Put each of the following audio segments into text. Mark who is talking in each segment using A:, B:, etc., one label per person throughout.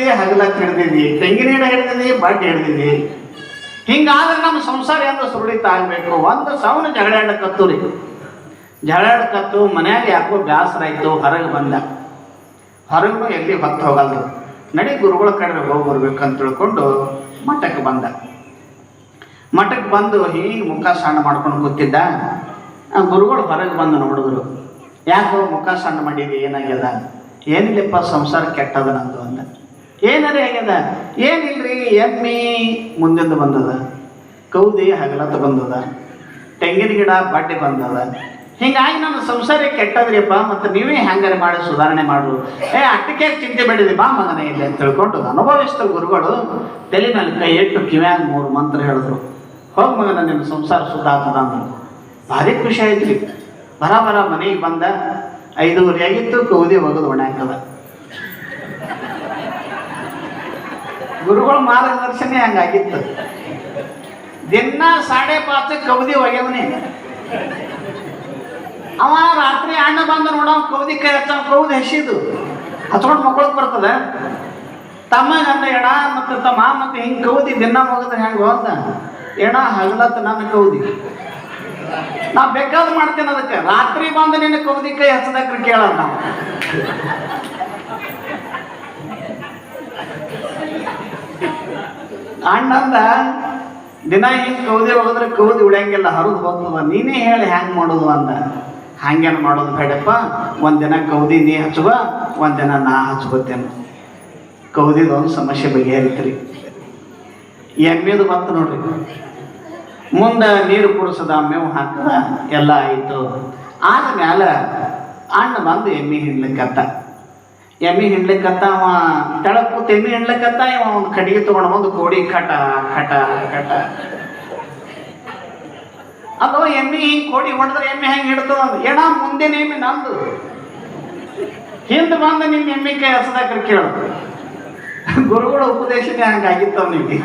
A: ಹಿಡ್ದಿದಿ ಹಗಲತ್ ಹಿಡ್ದಿದಿ ತೆಂಗಿನ ಎಣ್ಣೆ ಹಿಡ್ದಿದಿ ಬಡ್ಡಿ ಹಿಡ್ದಿದಿ ಹಿಂಗಾದ್ರೆ ನಮ್ಮ ಸಂಸಾರ ಎಂದು ಸುರುಳಿತ ಆಗ್ಬೇಕು? ಒಂದು ಸೌನ ಜಗಳಾಡಕತ್ತು ರೀ. ಜಗಳಾಡಕತ್ತು ಮನ್ಯಾಗ ಯಾಕೋ ಬ್ಯಾಸರ ಆಯ್ತು, ಹೊರಗೆ ಬಂದ. ಹೊರಗೂ ಎಲ್ಲಿ ಹೊತ್ತು ಹೋಗಲ್ದು? ನಡಿ ಗುರುಗಳ ಕಡೆ ಹೋಗಿ ಬರ್ಬೇಕಂತ ತಿಳ್ಕೊಂಡು ಮಠಕ್ಕೆ ಬಂದ. ಮಠಕ್ಕೆ ಬಂದು ಹೀಗೆ ಮುಖ ಸಣ್ಣ ಮಾಡ್ಕೊಂಡು ಕೂತಿದ್ದ. ಗುರುಗಳು ಹೊರಗೆ ಬಂದು ನೋಡಿದ್ರು. ಯಾಕೋ ಮುಖ ಸಣ್ಣ ಮಾಡಿದೆ ಏನಾಗ್ಯದ? ಏನಿಲ್ಲಪ್ಪ, ಸಂಸಾರ ಕೆಟ್ಟದ ನಂದು ಅಂದ. ಏನಾರೇ ಆಗ್ಯದ ಏನಿಲ್ರಿ, ಎಮ್ಮಿ ಮುಂದಿಂದ ಬಂದದ. ಕೌದಿ ಹಗಲತ್ತ ಬಂದದ. ತೆಂಗಿನ ಗಿಡ ಬಡ್ಡಿ ಬಂದದ. ಹಿಂಗಾಗಿ ನನ್ನ ಸಂಸಾರ ಕೆಟ್ಟದ್ರಿಪ್ಪ, ಮತ್ತು ನೀವೇ ಹ್ಯಾಂಗಾರೆ ಮಾಡಿ ಸುಧಾರಣೆ ಮಾಡು ಏ ಅಟ್ಟಕ್ಕೆ ಚಿಂತೆ ಬೇಡಿದೆ ಬಾ ಮಗನೇ ಇಲ್ಲಿ ಅಂತ ತಿಳ್ಕೊಂಡು ಅನುಭವಿಸಿದ ಗುರುಗಳು ತಲೆ ಮೇಲೆ ಕೈ ಎಟ್ಟು ಕಿವ್ಯಾಂಗ್ ಮೂರು ಮಂತ್ರ ಹೇಳಿದ್ರು. ಹೋಗಿ ಮಗನ, ನಿನ್ನ ಸಂಸಾರ ಸುಧಾರ್ತದ ಅಂದ್ರು. ಭಾರಿ ಖುಷಿ ಆಯ್ತು ಬರ ಬರ ಮನೆಗೆ ಬಂದ, ಐದೂವರೆ ಆಗಿತ್ತು, ಕೌದಿ ಒಗದು ಒಣಾಕದ ಗುರುಗಳ ಮಾರ್ಗದರ್ಶನ ಹಂಗಾಗಿತ್ತು? ದಿನ ಸಾಡೆ ಪಾತ್ರ ಕವದಿ ಒಗ್ಯವನೇ. ಅವ ರಾತ್ರಿ ಅಣ್ಣ ಬಂದು ನೋಡ, ಕೌದಿ ಕೈ ಹಚ್ಚ, ಕೌದಿ ಹಸಿದು. ಹಚ್ಕೊಂಡು ಮಕ್ಕಳಿಗೆ ಬರ್ತದ? ತಮ್ಮ ಗಂಡ ಎಡ ಮತ್ತು ತಮ್ಮ ಮತ್ತು ಹಿಂಗೆ ಕೌದಿ ದಿನ ಹೋಗದ ಹೆಂಗೆ ಹೋದ ಎಡ ಹಗಲತ್ತ ನನ್ನ ಕೌದಿ. ನಾ ಬೇಕಾದ್ ಮಾಡ್ತೇನೆ ಅದಕ್ಕೆ. ರಾತ್ರಿ ಬಂದು ನಿನ್ನ ಕೌದಿ ಕೈ ಹಚ್ಚದಕ್ರಿ ಕೇಳ ನಾವು ಅಣ್ಣಂದ, ದಿನ ಹಿಂಗೆ ಕೌದಿ ಹೋಗಿದ್ರೆ ಕೌದಿ ಉಳಿಯಂಗಿಲ್ಲ, ಹರಿದು ಹೋಗ್ತದ. ನೀನೇ ಹೇಳಿ ಹ್ಯಾಂಗ್ ಮಾಡೋದು ಅಂದ. ಹಂಗೇನು ಮಾಡೋದು ಬೇಡಪ್ಪ, ಒಂದಿನ ಕೌದಿ ನೀ ಹಚ್ಚುವ, ಒಂದಿನ ನಾ ಹಚ್ಕೋತೇನೆ ಕೌದಿದ ಒಂದು ಸಮಸ್ಯೆ ಬಗೆಹರಿತ್ರಿ. ಎಮ್ಮೆದು ಬಂತು ನೋಡ್ರಿ. ಮುಂದೆ ನೀರು ಕುಡಿಸದ, ಮೇವು ಹಾಕದ, ಎಲ್ಲ ಆಯಿತು. ಮ್ಯಾಲ ಅಣ್ಣ ಬಂದು ಎಮ್ಮೆ ಹಿಂಡ್ಲಿಕ್ಕತ್ತ. ಎಮ್ಮೆ ಹಿಂಡ್ಲಿಕ್ಕತ್ತ ಅವ ತೆಳಗ್ ಕೂತ್ ಎಮ್ಮೆ ಹಿಂಡ್ಲಿಕ್ಕತ್ತ ಇವ ಒಂದು ಕಡಿಗೆ ತಗೊಂಡು ಬಂದು ಕೋಡಿ ಕಟ ಕಟ ಕಟ ಅದು ಎಮ್ಮಿ ಹಿಂಗೆ ಕೋಡಿ ಹೊಡೆದ್ರೆ ಎಮ್ಮೆ ಹೆಂಗೆ ಹಿಡ್ತದ ಎಣ ಮುಂದಿನ ಎಮ್ಮೆ ನಂದು? ಹಿಂದೆ ಬಂದು ನಿಮ್ಮ ಎಮ್ಮೆ ಕೈ ಹಸದಾಕ್ರೆ ಕೇಳು. ಗುರುಗಳ ಉಪದೇಶನೇ ಹಂಗಾಗಿತ್ತು ಅವನಿಗೆ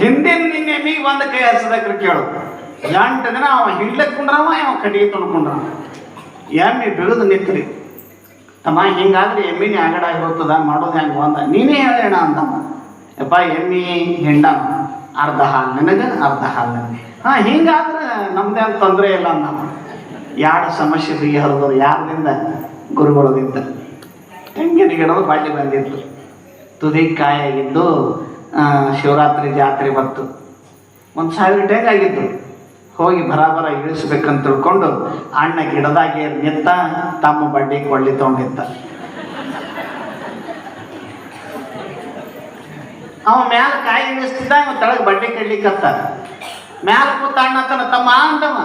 A: ಹಿಂದಿನ ನಿನ್ನ ಎಮ್ಮಿಗೆ ಬಂದ ಕೈ ಹಚ್ಚದಕ್ರ ಕೇಳು. ಎಂಟು ದಿನ ಅವ ಹಿಂಡ್ಲಕ್ ಕುಂಡ್ರವ ಅವ ಕಡಿಗೆ ತೊಳ್ಕೊಂಡ್ರ ಎಮ್ಮೆ ಬೆಳೆದು ನಿಂತ್ರಿ. ತಮ್ಮ, ಹಿಂಗಾದ್ರೆ ಎಮ್ಮಿನೇ ಆಗಡ ಹೋಗ್ತದ ಮಾಡೋದು ಹೆಂಗೆ ಅಂದ ನೀನೇ ಹೇಳೋಣ ಅಂತಮ್ಮ ಯಪ್ಪ, ಎಮ್ಮಿ ಹೆಂಡ ಅರ್ಧ ಹಾಲು ನಿನಗೆ, ಅರ್ಧ ಹಾಲು ನನಗೆ. ಹಾಂ, ಹಿಂಗಾದ್ರೆ ನಮ್ದೇ ಅಂತ ತೊಂದರೆ ಇಲ್ಲ ಅಂದ ಎರಡು ಸಮಸ್ಯೆ ಬಗೆಹರಿದ್ರು ಯಾರದಿಂದ? ಗುರುಗಳದಿಂದ. ತೆಂಗಿನ ಗಿಡದ ಬಾಳಿ ಬಂದಿತ್ತು ತುದಿ ಕಾಯಾಗಿದ್ದು ಶಿವರಾತ್ರಿ ಜಾತ್ರೆ ಬಂತು. ಒಂದು ಸಾವಿರ ಟೇಕ್ ಆಗಿತ್ತು ಹೋಗಿ ಬರಾಬರ ಇಳಿಸ್ಬೇಕಂತ ತಿಳ್ಕೊಂಡು ಅಣ್ಣ ಗಿಡದಾಗೆ ನಿಂತ ತಮ್ಮ ಬಡ್ಡಿ ಕೊಳ್ಳಿ ತೊಗೊಂಡಿದ್ದ. ಅವ ಮ್ಯಾಲ ಕಾಯಿ ಇಳಿಸ್ತಿದ್ದ ಇವ ತೆಳಗ್ ಬಡ್ಡಿ ಕಡ್ಲಿಕ್ಕತ್ತ ಮ್ಯಾಲ ಕೂತ ಅಣ್ಣ ತನ ತಮ್ಮ ಅಂದವ.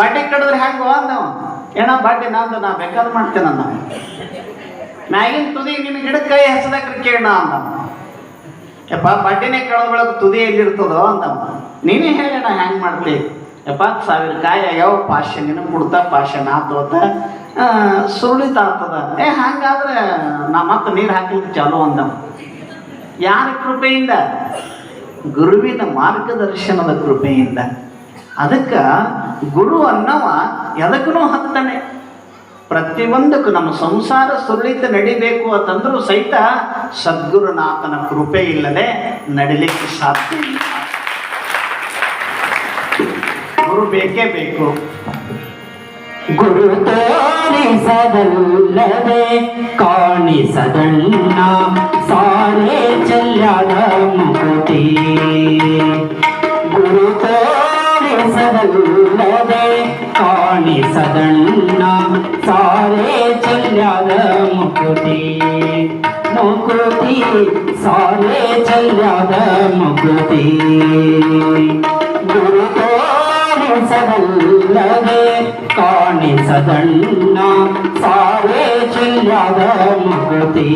A: ಬಡ್ಡಿ ಕಡಿದ್ರೆ ಹೆಂಗೋ ಅಂದವ. ಏನ ಬಡ್ಡಿ ನಂದು ನಾ ಬೇಕಾದ್ರೆ ಮಾಡ್ತೇನೆ ಅಂದ. ಮ್ಯಾಗಿನ ತುದಿ ನಿನ್ನ ಗಿಡಕ್ಕೆ ಕೈ ಹಚ್ಚದಕ್ರೆ ಕೇಳ ಅಂದ. ಯಪ್ಪ, ಬಡ್ಡಿನೇ ಕಳೆದ ಬೆಳಗ್ಗೆ ತುದಿ ಎಲ್ಲಿರ್ತದೋ ಅಂತಮ್ಮ ನೀನೇ ಹೇಳೋಣ ಹೆಂಗೆ ಮಾಡ್ತಿ? ಯಪ್ಪ, ಸಾವಿರ ಕಾಯಿ ಆಗ್ಯಾವ ಪಾಶ್ಯ ನಿನ್ನ ಕೊಡ್ತಾ ಪಾಶ್ಯ ನಾ ತೋತ ಸುರುಳಿತ ಏ, ಹಂಗಾದ್ರೆ ನಾ ಮತ್ತೆ ನೀರು ಹಾಕ್ಲಿಕ್ಕೆ ಚಾಲು ಅಂದ ಯಾರ ಕೃಪೆಯಿಂದ? ಗುರುವಿನ ಮಾರ್ಗದರ್ಶನದ ಕೃಪೆಯಿಂದ. ಅದಕ್ಕೆ ಗುರು ಅನ್ನವ ಎದಕ್ಕೂ ಹತ್ತನೆ. ಪ್ರತಿಯೊಂದಕ್ಕೂ ನಮ್ಮ ಸಂಸಾರ ಸುರುಳಿತ ನಡಿಬೇಕು ಅಂತಂದ್ರೂ ಸಹಿತ ಸದ್ಗುರುನಾಥನ ಕೃಪೆ ಇಲ್ಲದೆ ನಡಿಲಿಕ್ಕೆ ಸಾಧ್ಯ ಇಲ್ಲ. ಗುರು ಬೇಕೇ ಬೇಕು.
B: ಗುರು ತೋರಿಸದಲ್ಲದೆ ಕಾಣಿಸದಣ್ಣ, ಸಾರೆ ಚಲ್ಲದ ಮುಕುತಿ ಗುರು ತೋರಿಸದಲ್ಲದೆ ಕಾಣಿಸದಣ್ಣ, ಸಾರೆ ಚಲ್ಲದ ಮುಕುತಿ ಮುಕುತಿ ಸಾರೆ ಚಲ್ಲದ ಮುಕುತಿ ಗುರು ತೋರಿಸದಲ್ಲದೆ ಕಾಣಿಸದಣ್ಣ ಸಾರೆ ಚೆಲ್ಲದ ಮುಕುತಿ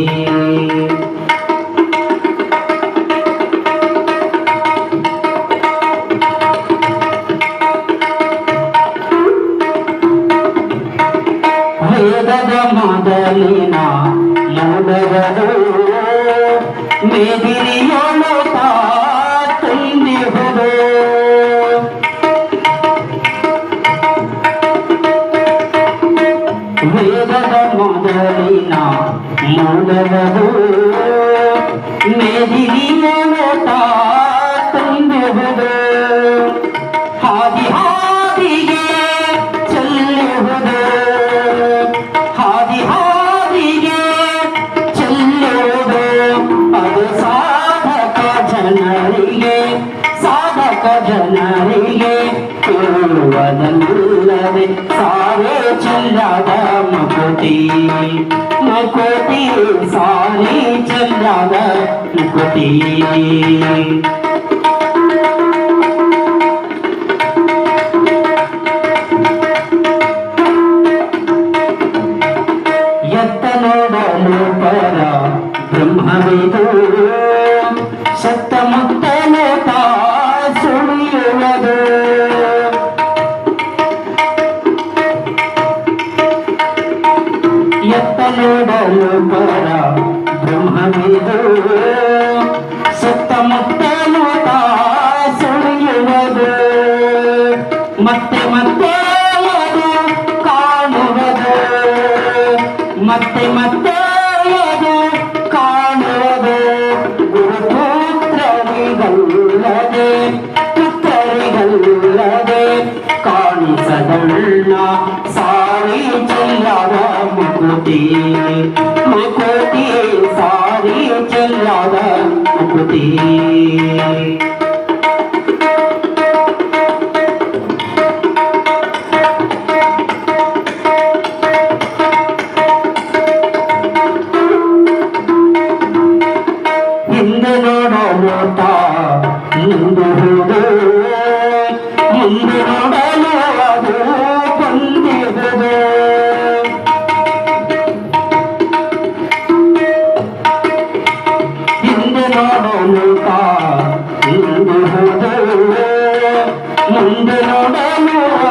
B: ಮೂಲವದು ನೋಟ ತುಂಬುವುದು ಹಾದಿ ಹಾದಿಗೆ ಚೆಲ್ಲುವುದು ಹಾದಿ ಹಾದಿಗೆ ಚೆಲ್ಲುವುದು ಅದು ಸಾಧಕ ಜನರಿಗೆ ಸಾಧಕ ಜನರಿಗೆ ಕೇಳುವುದಲ್ಲದೆ ಸಾರೇ ಚೆಲ್ಲದ ಮುಕುತಿ ಮುಕುತಿ ಸಾರಿ ಚೆಲ್ಲದ ಮುಕುತಿ ಎತ್ತ ನೋಡಲು ಪರ ಬ್ರಹ್ಮವಿದು ಸತ್ತ ಮತ್ತೆ ಅದು ಕಾಣುವುದು ಗುರುಪುತ್ರರಿಗಲ್ಲದೆ ಪುತ್ರರಿಗಲ್ಲದೆ ಕಾಣಿಸದಳ್ಳ ಸಾರಿ ముందు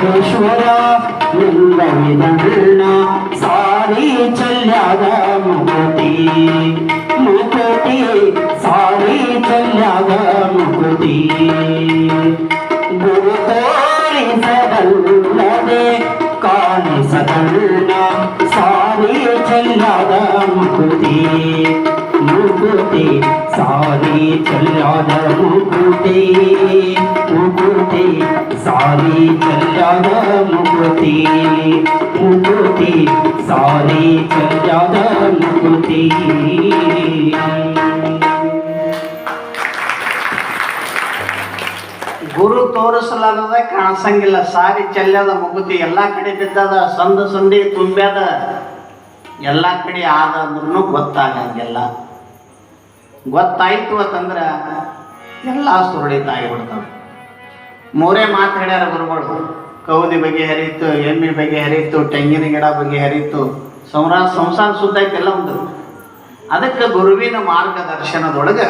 B: ಆನಂದ ಗುಹೇಶ್ವರ ಲಿಂಗವಿದಣ್ಣ ಸಾರಿ ಚೆಲ್ಯಾದ ಮುಕುತಿ ಮುಕುತಿ ಸಾರಿ ಚೆಲ್ಯಾದ ಮುಕುತಿ ಗುರು ತೋರಿಸದಲ್ಲದೆ ಕಾಣಿಸದಲ್ಲ ಸಾರಿ ಚೆಲ್ಲಾದ ಮುಕುತಿ ಮುಕುತಿ ಸಾರಿ ಚೆಲ್ಲಾದ ಮುಕುತಿ ಮುಕುತಿ ಸಾರಿ ಚಲ್ಯಾದ ಮುಕುತಿ ಮುಕುತಿ ಸಾರಿ ಚಲ್ಯಾದ ಮುಕುತಿ
A: ಗುರು ತೋರಿಸಲಾರದ ಕಾಣಿಸಂಗಿಲ್ಲ. ಸಾರಿ ಚೆಲ್ಲದ ಮುಗುತಿ ಎಲ್ಲ ಕಡೆ ಬಿದ್ದದ, ಸಂದ ಸಂದಿ ತುಂಬ್ಯಾದ, ಎಲ್ಲ ಕಡೆ ಆದ ಅಂದ್ರೂ ಗೊತ್ತಾಗಂಗಿಲ್ಲ. ಗೊತ್ತಾಯ್ತು ಅಂತಂದ್ರೆ ಎಲ್ಲ ಸುರುಳಿತಾಗಿಬಿಡ್ತಾವೆ ಮೂರೇ ಮಾತು ಹೇಳ್ಯಾರ ಗುರುಗಳು. ಕೌದಿ ಬಗ್ಗೆ ಹರಿತು ಎಮ್ಮೆ ಬಗ್ಗೆ ಹರಿತು ತೆಂಗಿನ ಗಿಡ ಬಗ್ಗೆ ಹರಿತು ಸಂಸಾರ ಸಂಸಾರ ಐತೆಲ್ಲ ಒಂದು. ಅದಕ್ಕೆ ಗುರುವಿನ ಮಾರ್ಗದರ್ಶನದೊಳಗೆ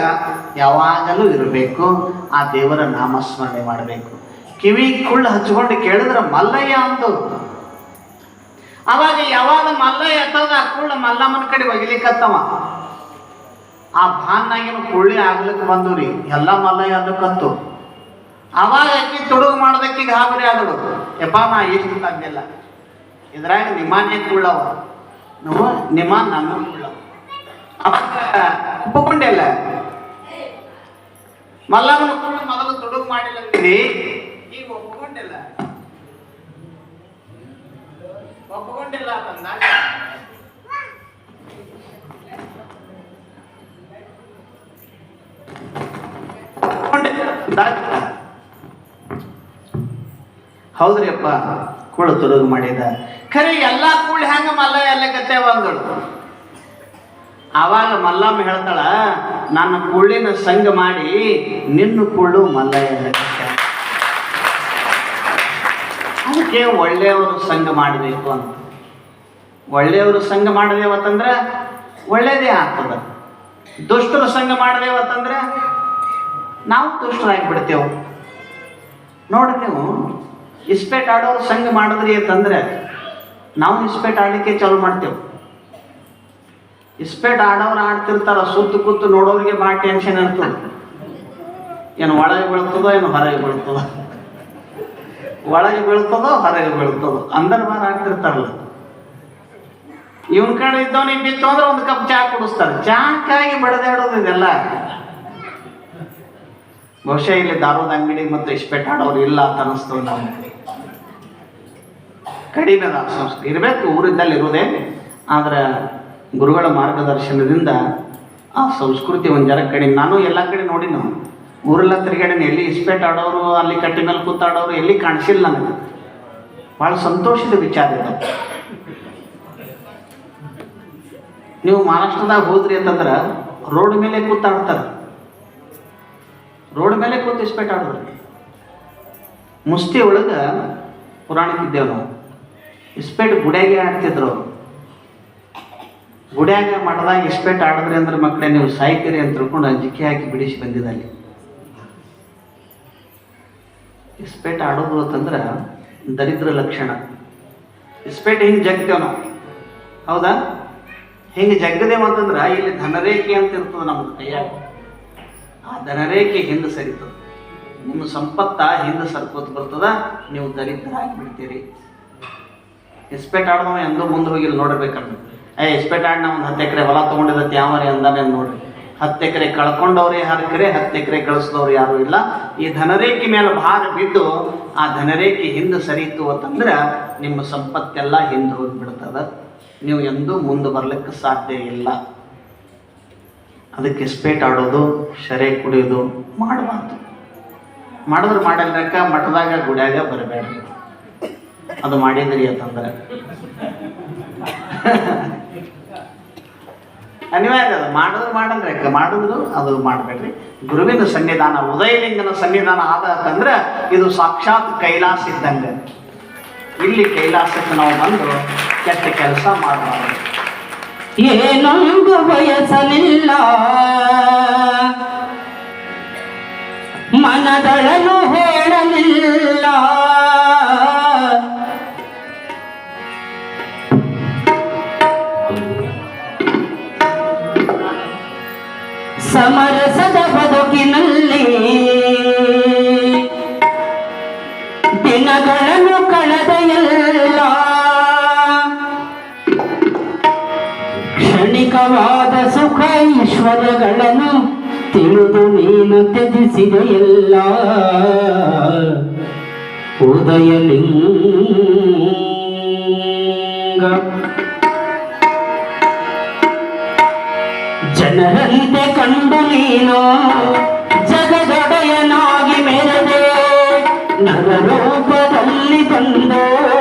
A: ಯಾವಾಗಲೂ ಇರಬೇಕು, ಆ ದೇವರ ನಾಮಸ್ಮರಣೆ ಮಾಡಬೇಕು. ಕಿವಿ ಕುಳ್ಳು ಹಚ್ಕೊಂಡು ಕೇಳಿದ್ರೆ ಮಲ್ಲಯ್ಯ ಅಂತ ಅವಾಗ ಯಾವಾಗ ಮಲ್ಲಯ್ಯ ಎತ್ತದ ಆ ಕುಳ್ಳು ಮಲ್ಲಮ್ಮನ ಕಡೆ ಒಗಿಲಿಕ್ಕತ್ತವ. ಆ ಭಾನ್ನಾಗಿನ ಕುಳ್ಳಿ ಆಗ್ಲಿಕ್ಕೆ ಬಂದು ರೀ ಎಲ್ಲ ಮಲ್ಲಯ್ಯ ಅದಕ್ಕಂತು ಅವಾಗ ಅಕ್ಕಿ ತುಡುಗು ಮಾಡೋದಕ್ಕೆ ಗಾಬರಿ ಆದಳು. ಯಪ್ಪ ನಾ ಎಷ್ಟು ತಂದಿಲ್ಲ ಇದ್ರಾಗ ನಿಮಾನೇ ಕುಳ್ಳವ ನೋವು ನಿಮ್ಮ ನನ್ನ ಕುಳ್ಳವ ಅವಾಗ ಒಪ್ಪಿಕೊಂಡಿಲ್ಲ ಮಲ್ಲಮ್ಮನ ಮೊದಲು ತೊಡುಗು ಮಾಡಿಲ್ಲ ಈಗ ಒಪ್ಪಿಕೊಂಡಿಲ್ಲ ಒಪ್ಪಿಕೊಂಡಿಲ್ಲ ಅಂತಂದಾಗ. ಒಪ್ಪಿಕೊಂಡಿಲ್ಲ ಹೌದ್ರಿ ಅಪ್ಪ ಕುಳು ಮಾಡಿದ. ಖರೆ, ಎಲ್ಲ ಕೂಳು ಹೆಂಗ ಮಲ್ಲ ಎಲ್ಲ ಕತೆ ಬಂದಳು ಆವಾಗ ಮಲ್ಲಮ್ಮ ಹೇಳ್ತಾಳ, ನನ್ನ ಕುಳ್ಳಿನ ಸಂಘ ಮಾಡಿ ನಿನ್ನ ಕುಳ್ಳು ಮಲ್ಲ ಎಲ್ಲ ಅದಕ್ಕೆ ಒಳ್ಳೆಯವರು ಸಂಘ ಮಾಡಬೇಕು ಅಂತ. ಒಳ್ಳೆಯವರು ಸಂಘ ಮಾಡದೇವತ್ತಂದ್ರೆ ಒಳ್ಳೇದೇ ಆಗ್ತದ. ದುಷ್ಟರ ಸಂಘ ಮಾಡದೇವತ್ತಂದ್ರೆ ನಾವು ದುಷ್ಟರಾಗಿ ಬಿಡ್ತೇವೆ ನೋಡ್ರಿ ನೀವು ಇಸ್ಪೇಟ್ ಆಡೋರು ಸಂಘ ಮಾಡಿದ್ರಿ ಅಂತಂದ್ರೆ ನಾವು ಇಸ್ಪೇಟ್ ಆಡಲಿಕ್ಕೆ ಚಾಲು ಮಾಡ್ತೇವೆ. ಇಸ್ಪೇಟ್ ಆಡೋರು ಆಡ್ತಿರ್ತಾರ, ಸುತ್ತು ಕೂತು ನೋಡೋರಿಗೆ ಭಾಳ ಟೆನ್ಷನ್ ಇರ್ತದೆ. ಏನು ಒಳಗೆ ಬೀಳ್ತದೋ ಏನು ಹೊರಗೆ ಬೀಳ್ತದೋ. ಒಳಗೆ ಬೀಳ್ತದೋ, ಹೊರಗೆ ಬೀಳ್ತದೋ. ಅಂದರ ಬಾರ್ ಆಡ್ತಿರ್ತಾರಲ್ಲ. ಇವನ್ ಕಡೆ ಇದ್ದವನಿಗೆ ಬಿತ್ತು ಅಂದ್ರೆ ಒಂದು ಕಪ್ ಚಾ ಕುಡಿಸ್ತಾರೆ. ಚಾಕಾಗಿ ಬಡದಾಡೋದು ಇದೆಲ್ಲ. ಬಹುಶಃ ಇಲ್ಲಿ ದಾರದ ಅಂಗಡಿ ಮತ್ತು ಇಸ್ಪೇಟ್ ಆಡೋರು ಇಲ್ಲ ಅಂತ ಅನಿಸ್ತದೆ ನಾವು ಕಡಿಮೆ ಅದ ಸಂಸ್ಕೃತಿ. ಇರಬೇಕು ಊರಿದ್ದಲ್ಲಿ ಇರೋದೇ ಆದರೆ ಗುರುಗಳ ಮಾರ್ಗದರ್ಶನದಿಂದ ಆ ಸಂಸ್ಕೃತಿ ಒಂದು ಜರ ಕಡಿಮೆ. ನಾನು ಎಲ್ಲ ಕಡೆ ನೋಡಿ ನಾವು ಊರೆಲ್ಲ ತಿರುಗಾಡಿನ ಎಲ್ಲಿ ಇಸ್ಪೇಟ್ ಆಡೋರು, ಅಲ್ಲಿ ಕಟ್ಟಿ ಮೇಲೆ ಕೂತಾಡೋರು, ಎಲ್ಲಿ ಕಾಣಿಸಿಲ್ಲ ನನಗೆ. ಭಾಳ ಸಂತೋಷದ ವಿಚಾರ ಇದೆ. ನೀವು ಮಹಾರಾಷ್ಟ್ರದಾಗ ಹೋದ್ರಿ ಅಂತಂದ್ರೆ ರೋಡ್ ಮೇಲೆ ಕೂತಾಡ್ತಾರೆ. ರೋಡ್ ಮೇಲೆ ಕೂತು ಇಸ್ಪೇಟ್ ಆಡೋರು. ಮುಸ್ತಿ ಒಳಗೆ ಪುರಾಣಕ್ಕಿದ್ದೇವೆ ನಾವು ಇಸ್ಪೇಟ್ ಗುಡ್ಯಾಗೆ ಆಡ್ತಿದ್ರು ಗುಡ್ಯಾಗ ಮಠದಾಗ ಆಡಿದ್ರೆ ಆಡಿದ್ರಿ ಅಂದ್ರೆ ಮಕ್ಕಳೇ, ನೀವು ಸಾಯ್ತೀರಿ ಅಂತ ತಿಳ್ಕೊಂಡು ಅಂಜಿಕೆ ಹಾಕಿ ಬಿಡಿಸಿ ಬಂದಿದ್ದಲ್ಲಿ ಇಸ್ಪೇಟ್ ಆಡೋದು ಅಂತಂದ್ರೆ ದರಿದ್ರ ಲಕ್ಷಣ. ಇಸ್ಪೇಟ್ ಹಿಂಗೆ ಜಗ್ತೇವೆ ನಾವು? ಹೌದಾ? ಹಿಂಗೆ ಜಗ್ಗದೇವ ಅಂತಂದ್ರೆ ಇಲ್ಲಿ ಧನರೇಖೆ ಅಂತ ಇರ್ತದೆ ನಮ್ಮ ಕೈಯಾಗ. ಆ ಧನರೇಖೆ ಹಿಂದೆ ಸರಿತದೆ. ನಿಮ್ಮ ಸಂಪತ್ತ ಹಿಂದೆ ಸರ್ಕೋತ ಬರ್ತದ, ನೀವು ದರಿದ್ರ ಬಿಡ್ತೀರಿ. ಇಸ್ಪೇಟ್ ಆಡ್ದವ ಎಂದೂ ಮುಂದೆ ಹೋಗಿಲ್ಲ ನೋಡಿರ್ಬೇಕಂತ. ಏ, ಎಸ್ಪೆಟ್ ಆಡ್ ನಾವು ಒಂದು ಹತ್ತು ಎಕರೆ ಹೊಲ ತೊಗೊಂಡಿದ್ದ ಯಾವರಿ ಅಂದಾನೆ ನೋಡ್ರಿ. ಹತ್ತು ಎಕರೆ ಕಳ್ಕೊಂಡವ್ರೆ ಹರಕರೆ ಹತ್ತು ಎಕರೆ ಕಳಿಸಿದವ್ರು ಯಾರು ಇಲ್ಲ. ಈ ಧನರೇಖೆ ಮೇಲೆ ಭಾರ ಬಿದ್ದು ಆ ಧನರೇಖೆ ಹಿಂದೆ ಸರಿಯಿತು ಅಂತಂದ್ರೆ ನಿಮ್ಮ ಸಂಪತ್ತೆಲ್ಲ ಹಿಂದೆ ಹೋಗಿಬಿಡ್ತದೆ. ನೀವು ಎಂದೂ ಮುಂದೆ ಬರ್ಲಿಕ್ಕೆ ಸಾಧ್ಯ ಇಲ್ಲ. ಅದಕ್ಕೆ ಸ್ಪೇಟ್ ಆಡೋದು ಶರೆ ಕುಡಿಯೋದು ಮಾಡಬಾರ್ದು. ಮಾಡಿದ್ರೆ ಮಾಡಲ್ರಕ್ಕ ಮಠದಾಗ ಗುಡ್ಯಾಗ ಬರಬೇಡ್ರಿ. ಅದು ಮಾಡಿದ್ರಿ ಅಂತಂದ್ರೆ. ಅನಿವಾರ್ಯ ಅದು. ಮಾಡಿದ್ರು ಮಾಡಂದ್ರೆ ಮಾಡಿದ್ರು, ಅದು ಮಾಡಬೇಡ್ರಿ. ಗುರುವಿನ ಸನ್ನಿಧಾನ, ಉದಯಲಿಂಗನ ಸನ್ನಿಧಾನ ಆದ ಅಂತಂದ್ರೆ ಇದು ಸಾಕ್ಷಾತ್ ಕೈಲಾಸ ಇದ್ದಂಗೆ. ಇಲ್ಲಿ ಕೈಲಾಸಕ್ಕೆ ನಾವು ಬಂದು ಕೆಟ್ಟ ಕೆಲಸ ಮಾಡಬಾರ್ದು.
B: ಏನೊಂದು ಬಯಸಲಿಲ್ಲ ಮನದಳನು ಹೇಳಲಿಲ್ಲ. ಸಮರಸದ ಬದುಕಿನಲ್ಲಿ ದಿನಗಳನ್ನು ಕಳೆದ ಕ್ಷಣಿಕವಾದ ಸುಖ ಐಶ್ವರ್ಯಗಳನ್ನು ತಿಳಿದು ನೀನು ತ್ಯಜಿಸಿದೆಯಲ್ಲ ಉದಯಲಿಂಗ ಜನರಂತೆ ಕಂಡು ನೀನು ಜಗದೊಡೆಯನಾಗಿ ಮೆರೆದೆ ನರರೂಪದಲ್ಲಿ ಬಂದು ಹರನಾಗಿ ನೀ